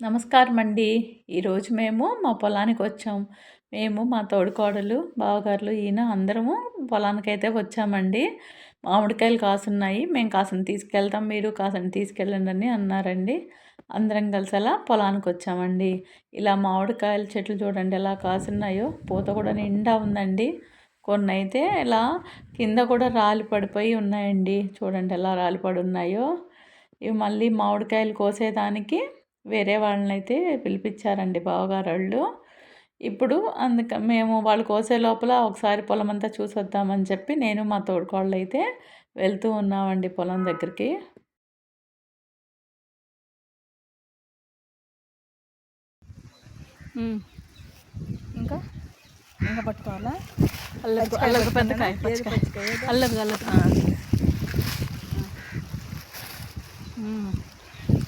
నమస్కారం అండి ఈరోజు మేము మా పొలానికి వచ్చాం. మేము మా తోడుకోడలు బావగారులు ఈయన అందరము పొలానికి అయితే వచ్చామండి. మామిడికాయలు కాసున్నాయి. మేము కాసిన తీసుకెళ్తాం మీరు కాసిన తీసుకెళ్ళండి అని అన్నారండి. అందరం కలిసి అలా పొలానికి వచ్చామండి. ఇలా మామిడికాయల చెట్లు చూడండి ఎలా కాసున్నాయో పూత కూడా నిండా ఉందండి. కొన్ని అయితే ఇలా కింద కూడా రాలి పడిపోయి ఉన్నాయండి. చూడండి ఎలా రాలి పడి ఉన్నాయో ఇవి మళ్ళీ మామిడికాయలు కోసేదానికి వేరే వాళ్ళని అయితే పిలిపించారండి బావగారు వాళ్ళు ఇప్పుడు అందుక మేము వాళ్ళు కోసే లోపల ఒకసారి పొలం అంతా చూసి వద్దామని చెప్పి నేను మా తోడుకోళ్ళు అయితే వెళ్తూ ఉన్నామండి పొలం దగ్గరికి. ఇంకా? ఇంకా పట్టుకోవాలా? అల్లది అల్లది పెద్దకాయ పచ్చికాయ. అల్లది అల్లది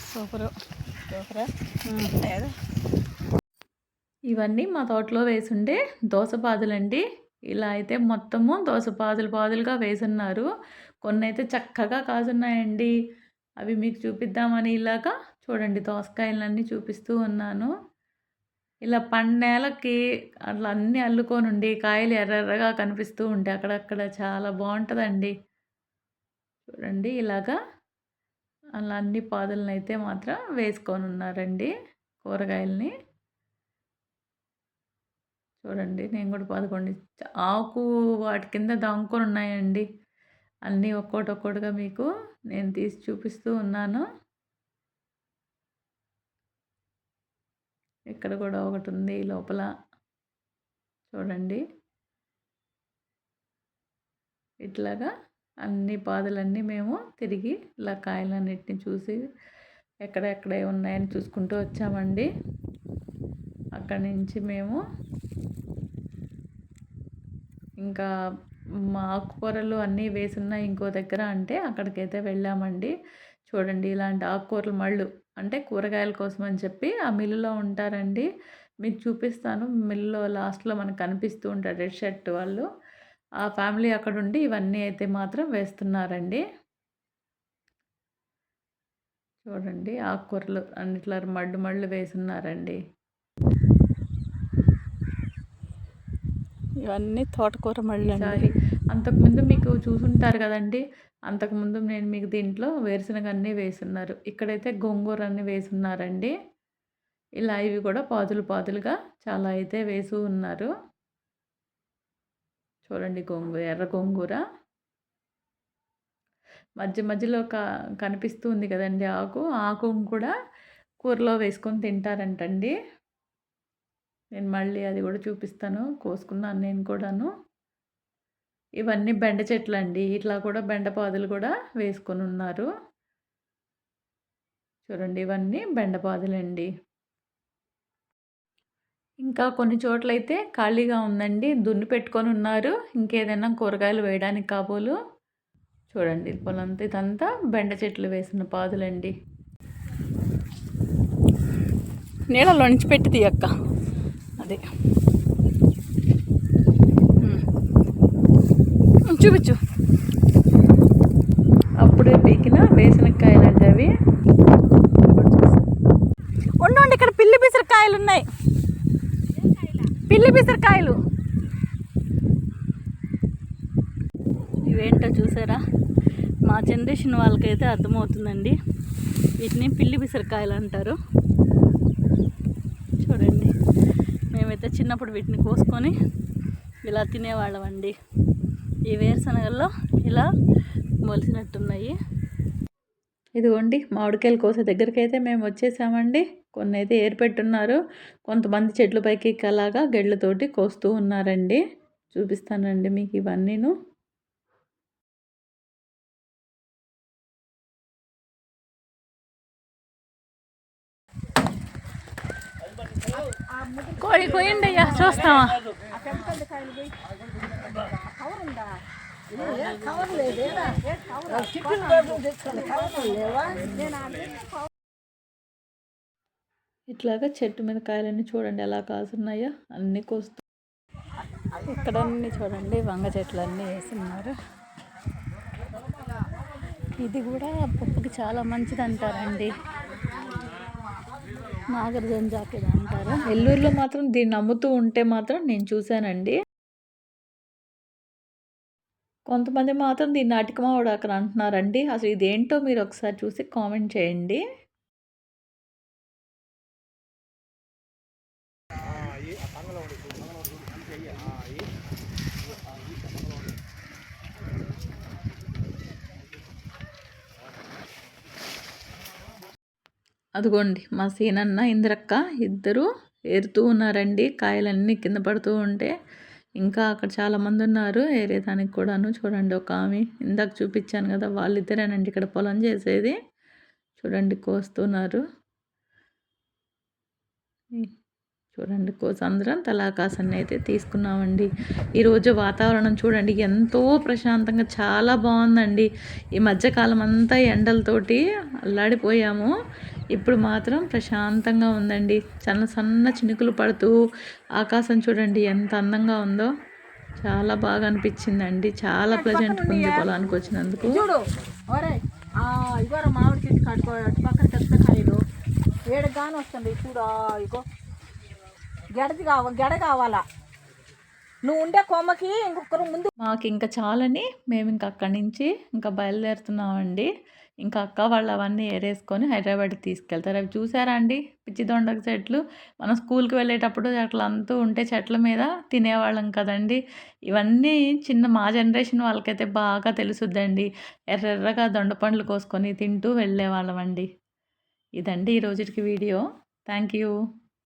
సూపరు సూపరా. ఇవన్నీ మా తోటలో వేసుండే దోసపాదులండి ఇలా అయితే మొత్తము దోసపాదులు పాదులుగా వేసున్నారు. కొన్ని అయితే చక్కగా కాసున్నాయండి. అవి మీకు చూపిద్దామని ఇలాగా చూడండి దోసకాయలన్నీ చూపిస్తూ ఉన్నాను. ఇలా పండేలకి అట్లా అన్నీ అల్లుకొని ఉండి కాయలు ఎర్రెర్రగా కనిపిస్తూ ఉంటాయి అక్కడక్కడ చాలా బాగుంటుందండి. చూడండి ఇలాగా అలా అన్ని పాదులను అయితే మాత్రం వేసుకొని ఉన్నారండి కూరగాయలని. చూడండి నేను కూడా పదకొండు ఆకు వాటి కింద దాంకొని ఉన్నాయండి అన్నీ ఒక్కోటి ఒక్కోటిగా మీకు నేను తీసి చూపిస్తూ ఉన్నాను. ఇక్కడ కూడా ఒకటి ఉంది లోపల. చూడండి. ఇట్లాగా అన్ని పాదులన్నీ మేము తిరిగి ఇలా కాయలన్నిటిని చూసి ఎక్కడెక్కడ ఉన్నాయని చూసుకుంటూ వచ్చామండి. అక్కడి నుంచి మేము ఇంకా మా ఆకుకూరలు అన్నీ వేసున్నాయి ఇంకో దగ్గర అంటే అక్కడికైతే వెళ్ళామండి. చూడండి ఇలాంటి ఆకుకూరలు మళ్ళు అంటే కూరగాయల కోసం అని చెప్పి ఆ మిల్లులో ఉంటారండి. మీకు చూపిస్తాను. మిల్లులో లాస్ట్లో మనకు కనిపిస్తూ ఉంటారు రెడ్ షర్ట్ వాళ్ళు. ఆ ఫ్యామిలీ అక్కడ ఉండి ఇవన్నీ అయితే మాత్రం వేస్తున్నారండి. చూడండి ఆకుకూరలు అన్నిట్లా మడ్డు మళ్ళు వేసున్నారండి ఇవన్నీ తోటకూర మళ్ళీ అంతకుముందు మీకు చూసుంటారు కదండి. అంతకుముందు నేను మీకు దీంట్లో వేరుశనగ అన్నీ వేసున్నారు. ఇక్కడైతే గోంగూర అన్నీ వేసున్నారండి. ఇలా ఇవి కూడా పాదులు పాదులుగా చాలా అయితే వేసు ఉన్నారు. చూడండి గోంగూర ఎర్ర గోంగూర. మధ్య మధ్యలో క కనిపిస్తూ ఉంది కదండి ఆకు. ఆకు కూడా కూరలో వేసుకొని తింటారంటండి. నేను మళ్ళీ అది కూడా చూపిస్తాను. కోసుకున్నాను నేను కూడాను. ఇవన్నీ బెండ చెట్లు అండి ఇట్లా కూడా బెండ పాదులు కూడా వేసుకొని ఉన్నారు. చూడండి ఇవన్నీ బెండ పాదులండి. ఇంకా కొన్ని చోట్లయితే ఖాళీగా ఉందండి. దున్ని పెట్టుకొని ఉన్నారు. ఇంకేదైనా కూరగాయలు వేయడానికి కాబోలు. చూడండి పొలంతా ఇదంతా బెండ చెట్లు వేసిన పాదులండి. నీళ్ళలో నుంచి పెట్టి తీయక్క అదే. చూపించు. అప్పుడే పీకిన వేసినకాయలండి అవి. ఉండండి ఇక్కడ పిల్లి పిసరకాయలు ఉన్నాయి పిల్లి పిసరికాయలు. ఇవేంటో చూసారా? మా జనరేషన్ వాళ్ళకైతే అర్థమవుతుందండి. వీటిని పిల్లి పిసరికాయలు అంటారు. చూడండి. మేమైతే చిన్నప్పుడు వీటిని కోసుకొని ఇలా తినేవాళ్ళం అండి ఈ వేరుశనగల్లో ఇలా మొలిసినట్టున్నాయి. ఇదిగోండి మామిడికాయలు కోసే దగ్గరికి అయితే మేము వచ్చేసామండి. కొన్ని అయితే ఏర్పెట్టున్నారు. కొంతమంది చెట్లు పైకి అలాగా గెడ్లతోటి కోస్తూ ఉన్నారండి. చూపిస్తానండి మీకు ఇవన్నీను. కోయి కోయండి అయ్యా చూస్తావా? ఇట్లాగా చెట్టు మీద కాయలన్నీ చూడండి ఎలా కాసున్నాయో అన్నీ కోస్తూ. ఇక్కడ అన్ని చూడండి వంగ చెట్లు అన్నీ వేస్తున్నారు. ఇది కూడా పప్పుకి చాలా మంచిది అంటారండి నాగార్జున జాకెట్ అంటారు. నెల్లూరులో మాత్రం దీన్ని అమ్ముతూ ఉంటే మాత్రం నేను చూశానండి. కొంతమంది మాత్రం దీన్ని అటికమావుడు అక్కడ అంటున్నారండి. అసలు ఇదేంటో మీరు ఒకసారి చూసి కామెంట్ చేయండి. అదిగోండి మా సీనన్న ఇంద్రక్క ఇద్దరు ఏరుతూ ఉన్నారండి. కాయలన్నీ కింద పడుతూ ఉంటే ఇంకా అక్కడ చాలామంది ఉన్నారు. ఏరేదానికి కూడాను చూడండి ఒక ఆమె. ఇందాక చూపించాను కదా వాళ్ళిద్దరేనండి ఇక్కడ పొలం చేసేది. చూడండి కోస్తున్నారు. చూడండి కోసి అందరం అయితే తీసుకున్నామండి. ఈరోజు వాతావరణం చూడండి ఎంతో ప్రశాంతంగా చాలా బాగుందండి. ఈ మధ్యకాలం అంతా ఎండలతోటి అల్లాడిపోయాము. ఇప్పుడు మాత్రం ప్రశాంతంగా ఉందండి. సన్న సన్న చినుకులు పడుతూ ఆకాశం చూడండి ఎంత అందంగా ఉందో. చాలా బాగా అనిపించిందండి. చాలా ప్లెజెంట్ ఉంది పొలానికి వచ్చినందుకు. చూడు. మామిడి చెట్టు కట్టుకో అటు పక్కన పెద్ద కాయలు. ఏడు గాని వస్తుంది చూడు ఆ, ఇగో గెడది కావ గెడ కావాలా? నువ్వు ఉండే కొమ్మకి ఇంకొకరు ముందు. మాకు ఇంకా చాలని మేము ఇంకా అక్కడి నుంచి ఇంకా బయలుదేరుతున్నామండి. ఇంకా అక్క వాళ్ళు అవన్నీ ఏరేసుకొని హైదరాబాద్కి తీసుకెళ్తారు. అవి చూసారా అండి? పిచ్చి దొండక చెట్లు. మనం స్కూల్కి వెళ్ళేటప్పుడు అట్లా అంతూ ఉంటే చెట్ల మీద తినేవాళ్ళం కదండి. ఇవన్నీ చిన్న మా జనరేషన్ వాళ్ళకైతే బాగా తెలుసుద్దండి. ఎర్రెర్రగా దొండ పండ్లు కోసుకొని తింటూ వెళ్ళేవాళ్ళం అండి ఇదండి ఈ రోజుకి వీడియో. Thank you.